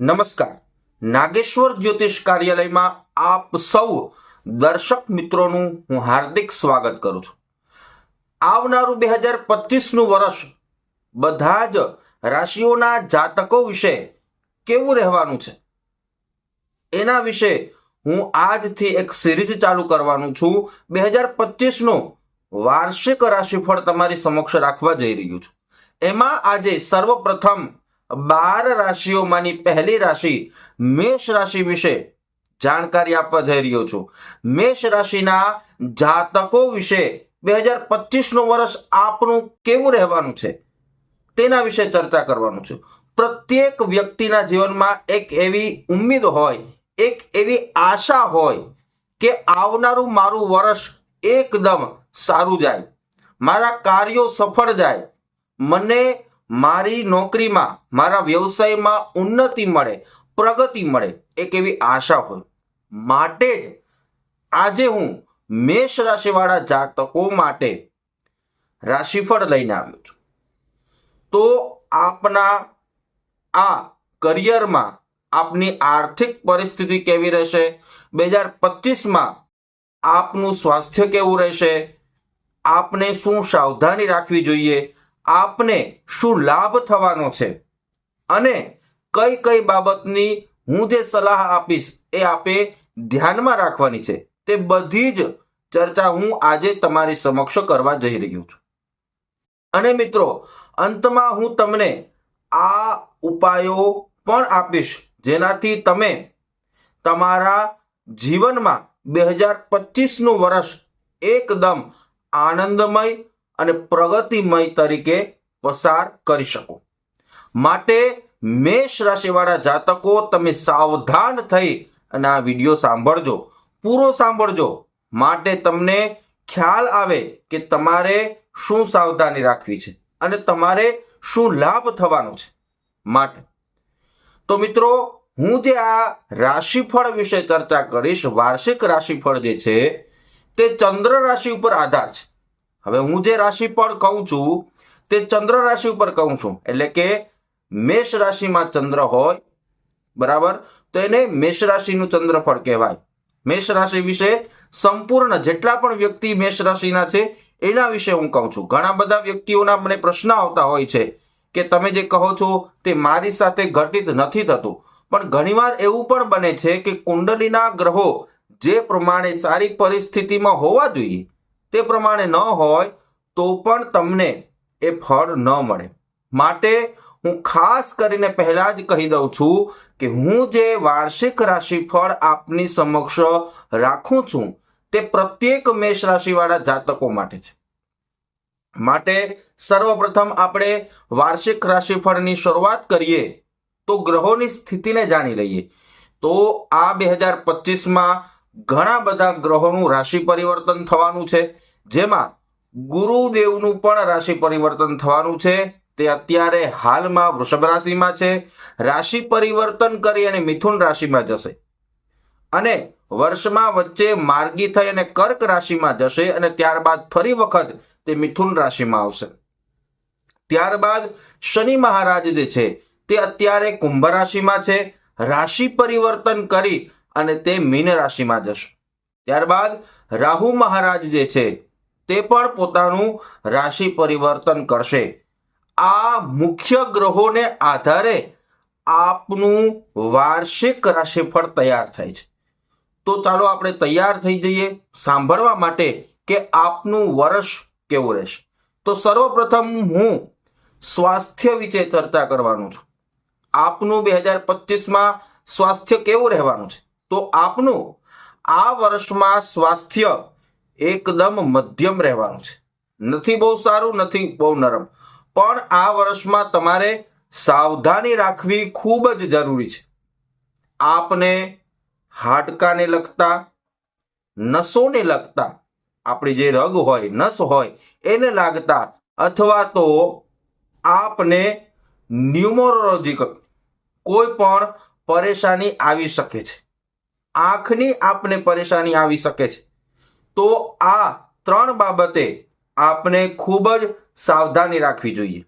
નમસ્કાર. નાગેશ્વર જ્યોતિષ કાર્યાલયમાં આપ સૌ દર્શક મિત્રોનું હું હાર્દિક સ્વાગત કરું છું. આવનારું બે હજાર પચીસનું વર્ષ બધા જ રાશિઓના જાતકો વિશે કેવું રહેવાનું છે? એના વિશે હું આજથી એક સિરીઝ ચાલુ કરવાનું છું. બે હજાર પચીસનું વાર્ષિક રાશિફળ તમારી સમક્ષ રાખવા જઈ રહ્યું છું. એમાં આજે સર્વપ્રથમ બાર રાશિઓમાંની પહેલી રાશિ મેષ રાશિ વિશે જાણકારી આપવા જઈ રહ્યો છું. મેષ રાશિના જાતકો વિશે બે હજાર પચીસનું વર્ષ આપનું કેવું રહેવાનું છે? તેના વિશે ચર્ચા કરવાનું છું. પ્રત્યેક વ્યક્તિના જીવનમાં એક એવી ઉમ્મીદ હોય, એક એવી આશા હોય કે આવનારું મારું વર્ષ એકદમ સારું જાય. મારા કાર્યો સફળ જાય. મને મારી નોકરીમાં, મારા વ્યવસાયમાં ઉન્નતિ મળે, પ્રગતિ મળે, એક એવી આશા હોય. માટે જ આજે હું મેષ રાશિવાળા જાતકો માટે રાશિફળ લઈને આવ્યો છું. તો આપના આ કરિયરમાં આપની આર્થિક પરિસ્થિતિ કેવી રહેશે? બે હજાર પચીસમાં આપનું સ્વાસ્થ્ય કેવું રહેશે? આપને શું સાવધાની રાખવી જોઈએ? આપને શું લાભ થવાનો છે? અને કઈ કઈ બાબતની હું જે સલાહ આપીશ એ આપે ધ્યાનમાં રાખવાની છે. તે બધી જ ચર્ચા હું આજે તમારી સમક્ષ કરવા જઈ રહ્યો છું. અને મિત્રો, અંતમાં હું તમને આ ઉપાયો પણ આપીશ, જેનાથી તમે તમારા જીવનમાં બે હજાર પચીસનું વર્ષ એકદમ આનંદમય અને પ્રગતિમય તરીકે પસાર કરી શકો. માટે મેષ રાશિવાળા જાતકો, તમે સાવધાન થઈ અને આ વીડિયો સાંભળજો. પૂરો સાંભળજો. માટે તમને ખ્યાલ આવે કે તમારે શું સાવધાની રાખવી છે અને તમારે શું લાભ થવાનો છે. માટે તો મિત્રો, હું જે આ રાશિફળ વિશે ચર્ચા કરીશ, વાર્ષિક રાશિફળ જે છે, તે ચંદ્ર રાશિ ઉપર આધાર છે. હવે હું જે રાશિ પર કહું છું, તે ચંદ્ર રાશિ ઉપર કહું છું. એટલે કે મેષ રાશિમાં ચંદ્ર હોય, બરાબર? તો એને મેષ રાશિનું ચંદ્રફળ કહેવાય. મેષ રાશિ વિશે સંપૂર્ણ જેટલા પણ વ્યક્તિ મેષ રાશિના છે, એના વિશે હું કહું છું. ઘણા બધા વ્યક્તિઓના મને પ્રશ્ન આવતા હોય છે કે તમે જે કહો છો તે મારી સાથે ઘટિત નથી થતું. પણ ઘણીવાર એવું પણ બને છે કે કુંડલીના ગ્રહો જે પ્રમાણે સારી પરિસ્થિતિમાં હોવા જોઈએ તે પ્રમાણે ન હોય તો પણ તમને એ ફળ ન મળે. માટે હું ખાસ કરીને પહેલા જ કહી દઉં છું કે હું જે વાર્ષિક રાશિફળ આપની સમક્ષ રાખું છું, તે પ્રત્યેક મેષ રાશિવાળા જાતકો માટે છે. માટે સર્વપ્રથમ આપણે વાર્ષિક રાશિફળની શરૂઆત કરીએ તો ગ્રહોની સ્થિતિને જાણી લઈએ. તો આ બે હજાર પચીસમાં ઘણા બધા ગ્રહોનું રાશિ પરિવર્તન થવાનું છે. જેમાં ગુરુદેવનું પણ રાશિ પરિવર્તન થવાનું છે. તે અત્યારે હાલમાં વૃષભ રાશિમાં છે. રાશિ પરિવર્તન કરી અને મિથુન રાશિમાં જશે. અને વર્ષમાં વચ્ચે માર્ગી થઈ અને કર્ક રાશિમાં જશે અને ત્યારબાદ ફરી વખત તે મિથુન રાશિમાં આવશે. ત્યારબાદ શનિ મહારાજ જે છે તે અત્યારે કુંભ રાશિમાં છે. રાશિ પરિવર્તન કરી અને તે મીન રાશિમાં જશે. ત્યારબાદ રાહુ મહારાજ જે છે, તે પણ પોતાનું રાશિ પરિવર્તન કરશે. આ મુખ્ય ગ્રહોને આધારે આપનું વાર્ષિક રાશિફળ તૈયાર થાય છે. તો ચાલો આપણે તૈયાર થઈ જઈએ સાંભળવા માટે કે આપનું વર્ષ કેવું રહેશે. તો સર્વપ્રથમ હું સ્વાસ્થ્ય વિશે ચર્ચા કરવાનું છું. આપનું બે હજાર પચીસમાં સ્વાસ્થ્ય કેવું રહેવાનું છે? તો આપનું આ વર્ષમાં સ્વાસ્થ્ય એકદમ મધ્યમ રહેવાનું છે. નથી બહુ સારું, નથી બહુ નરમ. પણ આ વર્ષમાં તમારે સાવધાની રાખવી ખૂબ જ જરૂરી છે. આપને હાડકાને લગતા, નસોને લગતા, આપણી જે રગ હોય, નસ હોય, એને લાગતા અથવા તો આપને ન્યુમોરોલોજીકલ કોઈ પણ પરેશાની આવી શકે છે. આંખની આપને પરેશાની આવી શકે છે. તો આ ત્રણ બાબતે આપને ખૂબ જ સાવધાની રાખવી જોઈએ.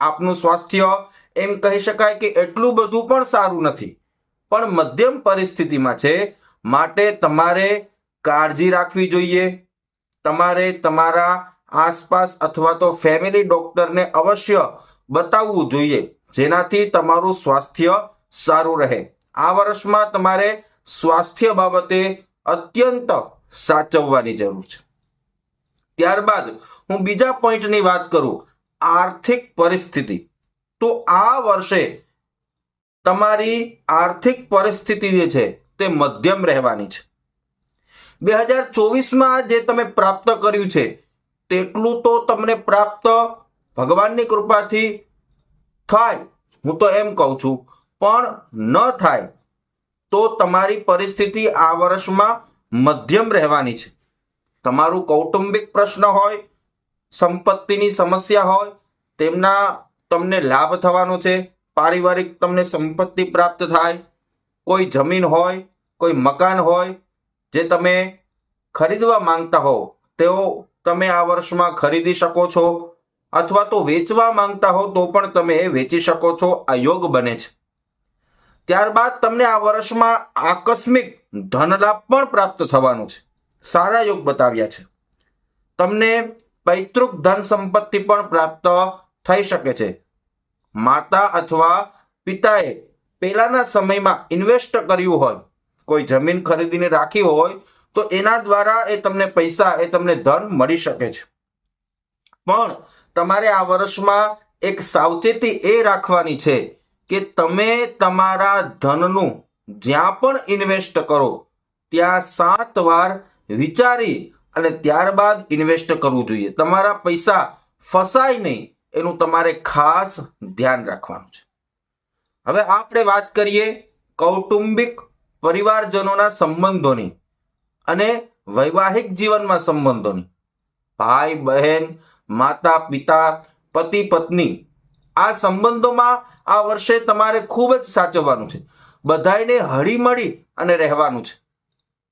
આપનું સ્વાસ્થ્ય એમ કહી શકાય કે એટલું બધું પણ સારું નથી. પણ મધ્યમ પરિસ્થિતિમાં છે, માટે તમારે કાળજી રાખવી જોઈએ. તમારે તમારા આસપાસ અથવા તો ફેમિલી ડોક્ટરને અવશ્ય બતાવવું જોઈએ, જેનાથી તમારું સ્વાસ્થ્ય સારું રહે. આ વર્ષમાં તમારે સ્વાસ્થ્ય બાબતે અત્યંત સાચવવાની જરૂર છે. ત્યારબાદ હું બીજા પોઈન્ટની વાત કરું, આર્થિક પરિસ્થિતિ. તો આ વર્ષે તમારી આર્થિક પરિસ્થિતિ જે છે તે મધ્યમ રહેવાની છે. બે હજાર ચોવીસમાં જે તમે પ્રાપ્ત કર્યું છે, તેટલું તો તમને પ્રાપ્ત ભગવાનની કૃપાથી થાય, હું તો એમ કહું છું, પણ ન થાય તો તમારી પરિસ્થિતિ આ વર્ષમાં મધ્યમ રહેવાની છે. તમારું કૌટુંબિક પ્રશ્ન હોય, સંપત્તિની સમસ્યા હોય, તેમના તમને લાભ થવાનો છે, પારિવારિક તમને સંપત્તિ પ્રાપ્ત થાય, કોઈ જમીન હોય, કોઈ મકાન હોય, જે તમે ખરીદવા માંગતા હો, તેઓ તમે આ વર્ષમાં ખરીદી શકો છો, અથવા તો વેચવા માંગતા હો તો પણ તમે વેચી શકો છો, આ યોગ બને છે. ત્યારબાદ તમને આ વર્ષમાં આકસ્મિક ધનલાભ પણ પ્રાપ્ત થવાનો છે. સારા યોગ બતાવ્યા છે. તમને પૈતૃક ધન સંપત્તિ પણ પ્રાપ્ત થઈ શકે છે. માતા અથવા પિતાએ પહેલાના સમયમાં ઇન્વેસ્ટ કર્યું હોય, કોઈ જમીન ખરીદીને રાખી હોય, તો એના દ્વારા એ તમને પૈસા, એ તમને ધન મળી શકે છે. પણ તમારે આ વર્ષમાં એક સાવચેતી એ રાખવાની છે કે તમે તમારા ધનનું જ્યાં પણ ઇન્વેસ્ટ કરો, ત્યાં સાત વાર વિચારી અને ત્યારબાદ ઇન્વેસ્ટ કરવું જોઈએ. તમારા પૈસા ફસાય નહીં, એનું તમારે ખાસ ધ્યાન રાખવાનું છે. હવે આપણે વાત કરીએ કૌટુંબિક પરિવારજનોના સંબંધોની અને વૈવાહિક જીવનમાં સંબંધોની. ભાઈ બહેન માતા પિતા પતિ પત્ની આ સંબંધોમાં આ વર્ષે તમારે ખૂબ જ સાચવવાનું છે. બધાને હળીમળી અને રહેવાનું છે.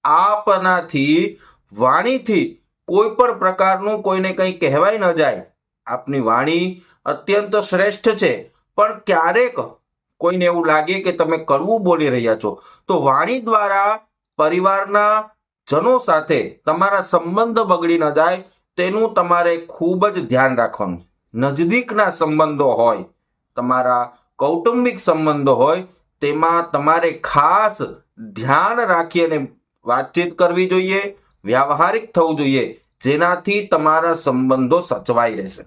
આપનાથી, વાણીથી કોઈ પણ પ્રકારનું કોઈને કંઈ કહેવાય ન જાય. આપની વાણી અત્યંત શ્રેષ્ઠ છે, પણ ક્યારેક કોઈને એવું લાગે કે તમે કડવું બોલી રહ્યા છો. તો વાણી દ્વારા પરિવારના જનો સાથે તમારા સંબંધ બગડી ન જાય, તેનું તમારે ખૂબ જ ધ્યાન રાખવાનું નજદીકના સંબંધો હોય, તમારા કૌટુંબિક સંબંધો હોય, તેમાં તમારે ખાસ ધ્યાન રાખી અને વાતચીત કરવી જોઈએ, વ્યવહારિક થવું જોઈએ, જેનાથી તમારા સંબંધો સચવાઈ રહેશે.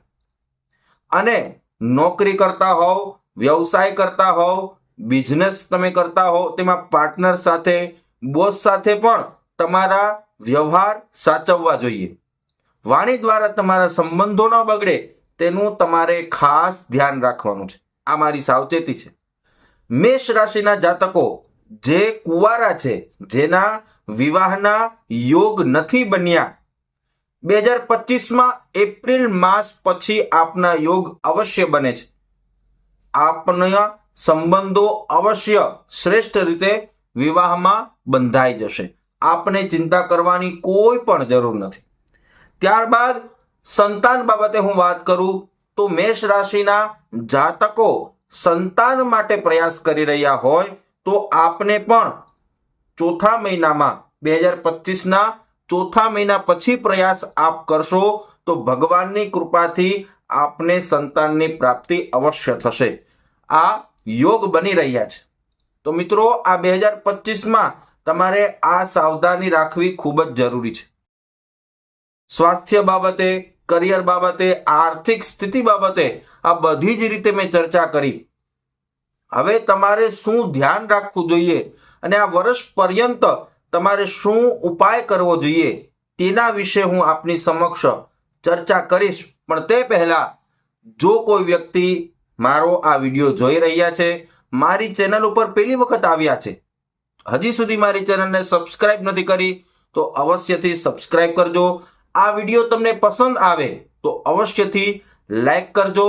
અને નોકરી કરતા હોવ, વ્યવસાય કરતા હોવ, બિઝનેસ તમે કરતા હોવ, તેમાં પાર્ટનર સાથે, બોસ સાથે પણ તમારા વ્યવહાર સાચવવા જોઈએ. વાણી દ્વારા તમારા સંબંધો ન બગડે તેનું તમારે ખાસ ધ્યાન રાખવાનું છે. આ મારી સાવચેતી છે. મેષ રાશિના જાતકો જે કુવારા છે, જેના વિવાહના યોગ નથી બન્યા બે હજાર પચીસમાં એપ્રિલ માસ પછી આપના યોગ અવશ્ય બને છે. આપના સંબંધો અવશ્ય શ્રેષ્ઠ રીતે વિવાહમાં બંધાઈ જશે. આપને ચિંતા કરવાની કોઈ પણ જરૂર નથી. ત્યારબાદ સંતાન બાબતે હું વાત કરું તો મેષ રાશિના જાતકો સંતાન માટે પ્રયાસ કરી રહ્યા હોય તો આપને પણ ચોથા મહિનામાં બે હજાર પચીસના ચોથા મહિના પછી પ્રયાસ આપ કરશો તો ભગવાનની કૃપાથી આપને સંતાનની પ્રાપ્તિ અવશ્ય થશે. આ યોગ બની રહ્યા છે. તો મિત્રો, આ બે હજાર પચીસમાં તમારે આ સાવધાની રાખવી ખૂબ જ જરૂરી છે. સ્વાસ્થ્ય બાબતે કરિયર બાબતે, આર્થિક સ્થિતિ બાબતે આ બધી જ રીતે મેં ચર્ચા કરી. હવે તમારે શું ધ્યાન રાખવું જોઈએ અને આ વર્ષ પર્યંત તમારે શું ઉપાય કરવો જોઈએ તેના વિશે હું આપની સમક્ષ ચર્ચા કરીશ. પણ તે પહેલા, જો કોઈ વ્યક્તિ મારો આ વીડિયો જોઈ રહ્યા છે, મારી ચેનલ ઉપર પહેલી વખત આવ્યા છે, હજી સુધી મારી ચેનલને સબસ્ક્રાઇબ નથી કરી, તો અવશ્યથી સબસ્ક્રાઇબ કરજો. આ વીડિયો તમને પસંદ આવે તો અવશ્યથી લાઈક કરજો.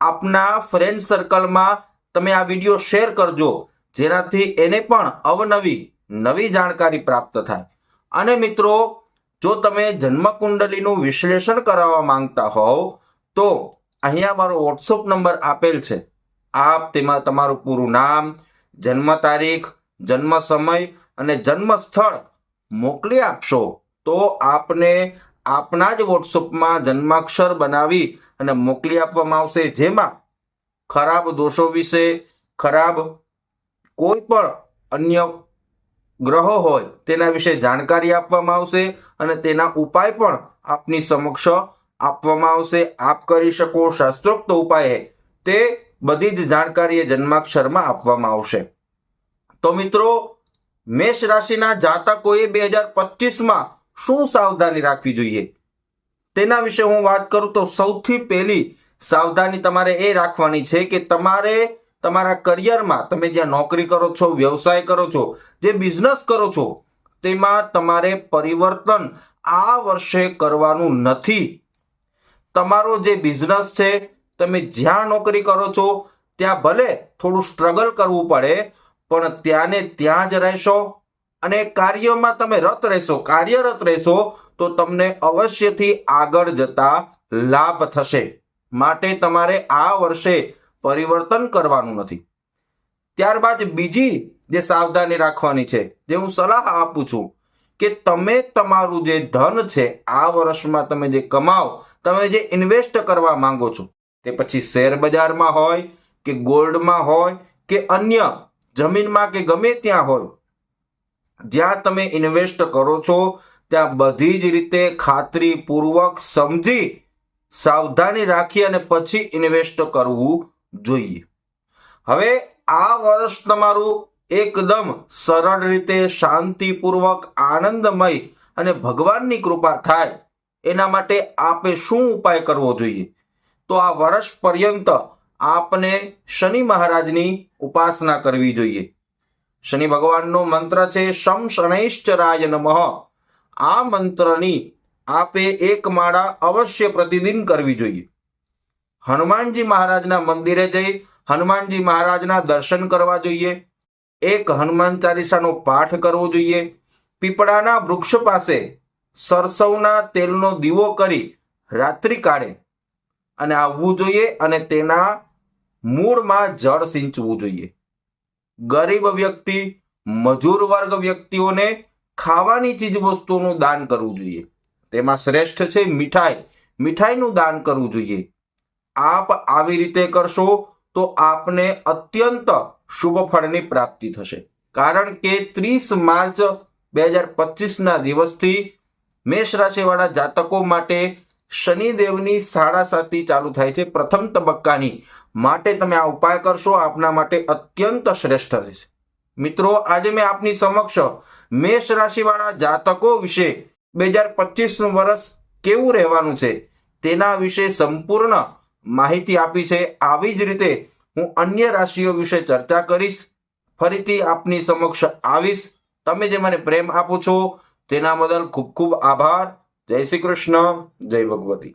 આપના ફ્રેન્ડ સર્કલમાં તમે આ વીડિયો શેર કરજો, જેનાથી એને પણ અવનવી, નવી જાણકારી પ્રાપ્ત થાય. અને મિત્રો, જો તમે જન્મકુંડલીનું વિશ્લેષણ કરાવવા માંગતા હોવ, તો અહીંયા મારો વોટ્સઅપ નંબર આપેલ છે. આપ તેમાં તમારું પૂરું નામ, જન્મ તારીખ, જન્મ સમય અને જન્મ સ્થળ મોકલી આપશો, તો આપને આપના જ વોટ્સઅપમાં જન્માક્ષર બનાવી અને મોકલી આપવામાં આવશે, જેમાં ખરાબ દોષો વિશે, ખરાબ કોઈ પણ અન્ય ગ્રહો હોય તેના વિશે જાણકારી આપવામાં આવશે અને તેના ઉપાય પણ આપની સમક્ષ આપવામાં આવશે. આપ કરી શકો, શાસ્ત્રોક્ત ઉપાય તે બધી જ જાણકારી જન્માક્ષરમાં આપવામાં આવશે. તો મિત્રો, મેષ રાશિના જાતકોએ બે હજાર પચીસમાં શું સાવધાની રાખવી જોઈએ? તેના વિશે હું વાત કરું તો સૌથી પહેલી સાવધાની તમારે એ રાખવાની છે કે તમારે તમારા કરિયરમાં, તમે જ્યાં નોકરી કરો છો, વ્યવસાય કરો છો, જે બિઝનેસ કરો છો, તેમાં તમારે પરિવર્તન આ વર્ષે કરવાનું નથી. તમારો જે બિઝનેસ છે, તમે જ્યાં નોકરી કરો છો, ત્યાં ભલે થોડું સ્ટ્રગલ કરવું પડે, પણ ત્યાંને ત્યાં જ રહેશો. અને કાર્યમાં તમે રત રહેશો, કાર્યરત રહેશો, તો તમને અવશ્યથી આગળ જતા લાભ થશે. માટે તમારે આ વર્ષે પરિવર્તન કરવાનું નથી. ત્યારબાદ બીજી જે સાવધાની રાખવાની છે, જે હું સલાહ આપું છું, કે તમે તમારું જે ધન છે, આ વર્ષમાં તમે જે કમાઓ, તમે જે ઇન્વેસ્ટ કરવા માંગો છો, તે પછી શેર બજારમાં હોય, કે ગોલ્ડમાં હોય, કે અન્ય જમીનમાં કે ગમે ત્યાં હોય જ્યાં તમે ઇન્વેસ્ટ કરો છો, ત્યાં બધી જ રીતે ખાતરીપૂર્વક સમજી, સાવધાની રાખી અને પછી ઇન્વેસ્ટ કરવું જોઈએ. હવે આ વર્ષ તમારું એકદમ સરળ રીતે શાંતિપૂર્વક આનંદમય અને ભગવાનની કૃપા થાય, એના માટે આપે શું ઉપાય કરવો જોઈએ? તો આ વર્ષ પર્યંત આપને શનિ મહારાજની ઉપાસના કરવી જોઈએ. શનિ ભગવાનનો મંત્ર છે, શમ શનૈશ્ચરાય નમઃ. આ મંત્રની આપે એક માળા અવશ્ય પ્રતિદિન કરવી જોઈએ. હનુમાનજી મહારાજના મંદિરે જઈ હનુમાનજી મહારાજના દર્શન કરવા જોઈએ. એક હનુમાન ચાલીસાનો પાઠ કરવો જોઈએ. પીપળાના વૃક્ષ પાસે સરસવના તેલનો દીવો કરી રાત્રિ કાળે અને આવવું જોઈએ અને તેના મૂળમાં જળ સિંચવું જોઈએ. ગરીબ વ્યક્તિ, મજૂર વર્ગ વ્યક્તિઓને ખાવાની ચીજ વસ્તુઓનું દાન કરવું જોઈએ. તેમાં શ્રેષ્ઠ છે મીઠાઈ. મીઠાઈનું દાન કરવું જોઈએ. આપ આવી રીતે કરશો તો આપને અત્યંત શુભ ફળની પ્રાપ્તિ થશે. કારણ કે ત્રીસ માર્ચ બે હજાર પચીસના દિવસથી મેષ રાશિવાળા જાતકો માટે શનિદેવની સાડા સાતી ચાલુ થાય છે. પ્રથમ તબક્કાની માટે તમે આ ઉપાય કરશો, આપના માટે અત્યંત શ્રેષ્ઠ રહેશે. મિત્રો, આજે મેં આપની સમક્ષ મેષ રાશિવાળા જાતકો વિશે બે હજાર પચીસનું વર્ષ કેવું રહેવાનું છે તેના વિશે સંપૂર્ણ માહિતી આપી છે. આવી જ રીતે હું અન્ય રાશિઓ વિશે ચર્ચા કરીશ, ફરીથી આપની સમક્ષ આવીશ. તમે જે મને પ્રેમ આપો છો, તેના બદલ ખૂબ ખૂબ આભાર. જય શ્રી કૃષ્ણ, જય ભગવતી.